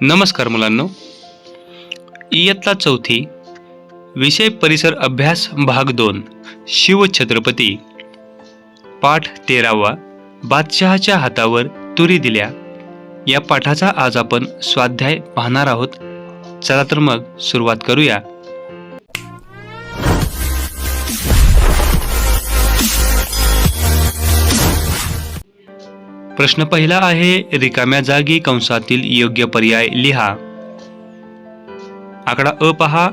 नमस्कार मुलांनो. इयत्ता चौथी विषय परिसर अभ्यास भाग दोन शिवछत्रपती पाठ तेरावा बादशहाच्या हातावर तुरी दिल्या. या पाठाचा आज आपण स्वाध्याय पाहणार आहोत. चला तर मग सुरुवात करूया. प्रश्न पहिला आहे रिकाम्या जागी कंसातील योग्य पर्याय लिहा. आकडा अ पहा.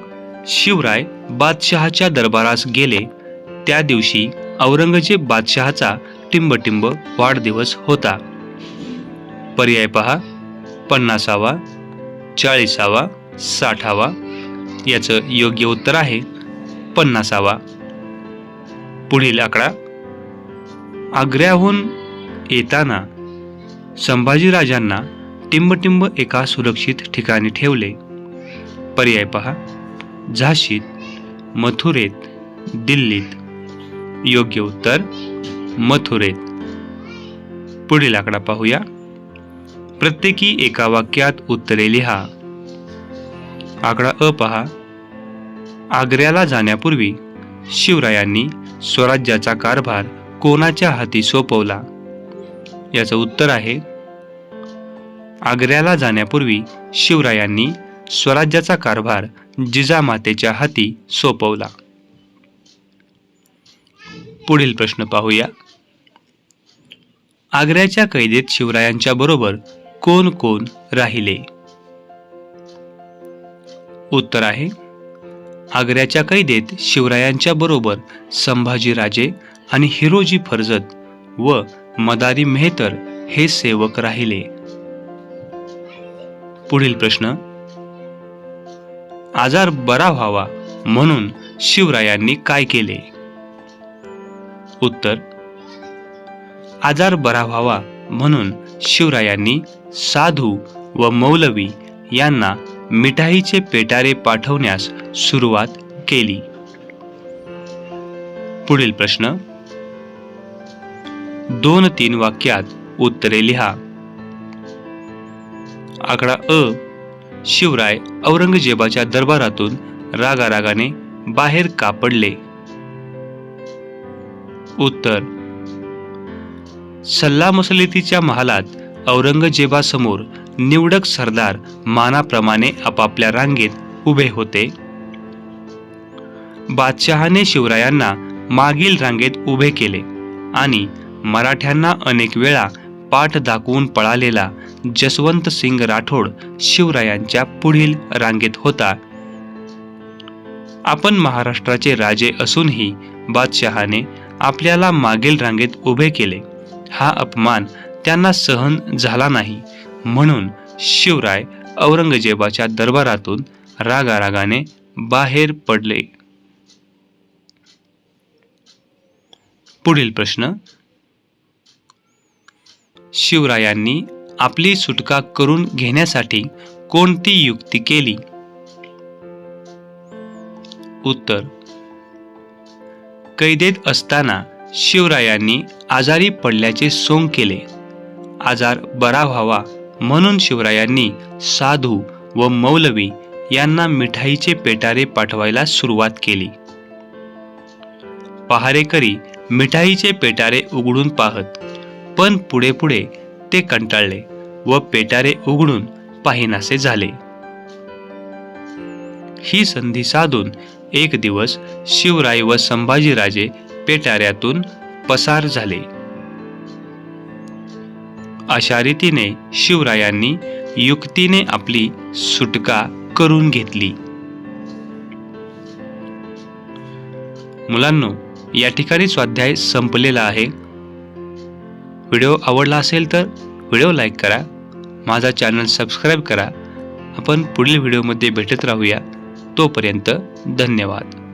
शिवराय बादशहाच्या दरबारास गेले. त्या दिवशी औरंगजेब बादशहाचा टिंबटिंब वाढदिवस होता. पर्याय पहा. पन्नासावा चाळीसावा साठावा याचं योग्य उत्तर आहे. पन्नासावा. पुढील आकडा. आग्र्याहून येताना संभाजीराजांना टिंबटिंब एका सुरक्षित ठिकाणी ठेवले. पर्याय पहा. झाशीत मथुरेत दिल्लीत. योग्य उत्तर मथुरेत. पुढील आकडा पाहूया. प्रत्येकी एका वाक्यात उत्तरे लिहा. आकडा अ पहा. आग्र्याला जाण्यापूर्वी शिवरायांनी स्वराज्याचा कारभार कोणाच्या हाती सोपवला? याचं उत्तर आहे आग्र्याला जाण्यापूर्वी शिवरायांनी स्वराज्याचा कारभार जिजामातेच्या हाती सोपवला. पुढील प्रश्न पाहूया. आग्र्याच्या कैदेत शिवरायांच्या बरोबर कोण कोण राहिले? उत्तर आहे आग्र्याच्या कैदेत शिवरायांच्या बरोबर संभाजीराजे आणि हिरोजी फर्जत व मदारी मेहतर हे सेवक राहिले. पुढील प्रश्न. आजार बरा व्हावा म्हणून शिवरायांनी काय केले? उत्तर. आजार बरा व्हावा म्हणून शिवरायांनी साधू व मौलवी यांना मिठाईचे पेटारे पाठवण्यास सुरुवात केली. पुढील प्रश्न. दोन तीन वाक्यात उत्तरे लिहा. आकडा अ. शिवराय औरंगजेबाच्या दरबारातून रागारागाने बाहेर का पडले? उत्तर. सल्लामसलतीच्या महालात औरंगजेबासमोर निवडक सरदार मानाप्रमाणे आपापल्या रांगेत उभे होते. बादशहाने शिवरायांना मागील रांगेत उभे केले आणि मराठ्यांना अनेक वेळा पाठ दाखवून पळालेला जसवंत सिंग राठोड शिवरायांच्या पुढील रांगेत होता. आपण महाराष्ट्राचे राजे असूनही बादशहाने आपल्याला मागील रांगेत उभे केले. हा अपमान त्यांना सहन झाला नाही. म्हणून शिवराय औरंगजेबाच्या दरबारातून रागारागाने बाहेर पडले. पुढील प्रश्न शिवरायांनी आपली सुटका करून घेण्यासाठी कोणती युक्ती केली? उत्तर कैदेत असताना शिवरायांनी आजारी पडल्याचे सोंग केले. आजार बरा व्हावा म्हणून शिवरायांनी साधू व मौलवी यांना मिठाईचे पेटारे पाठवायला सुरुवात केली. पहारेकरी मिठाईचे पेटारे उघडून पाहत पण पुढे पुढे ते कंटाळले व पेटारे उघडून पाहिनासे झाले. ही संधी साधून एक दिवस शिवराय व संभाजीराजे पेटाऱ्यातून पसार झाले. अशा रीतीने शिवरायांनी युक्तीने आपली सुटका करून घेतली. मुलांनो या ठिकाणी स्वाध्याय संपलेला आहे. व्हिडिओ आवडला असेल तर व्हिडिओ लाईक करा माझा चॅनल सबस्क्राईब करा. आपण पुढील व्हिडिओमध्ये भेटत राहूया. तोपर्यंत धन्यवाद.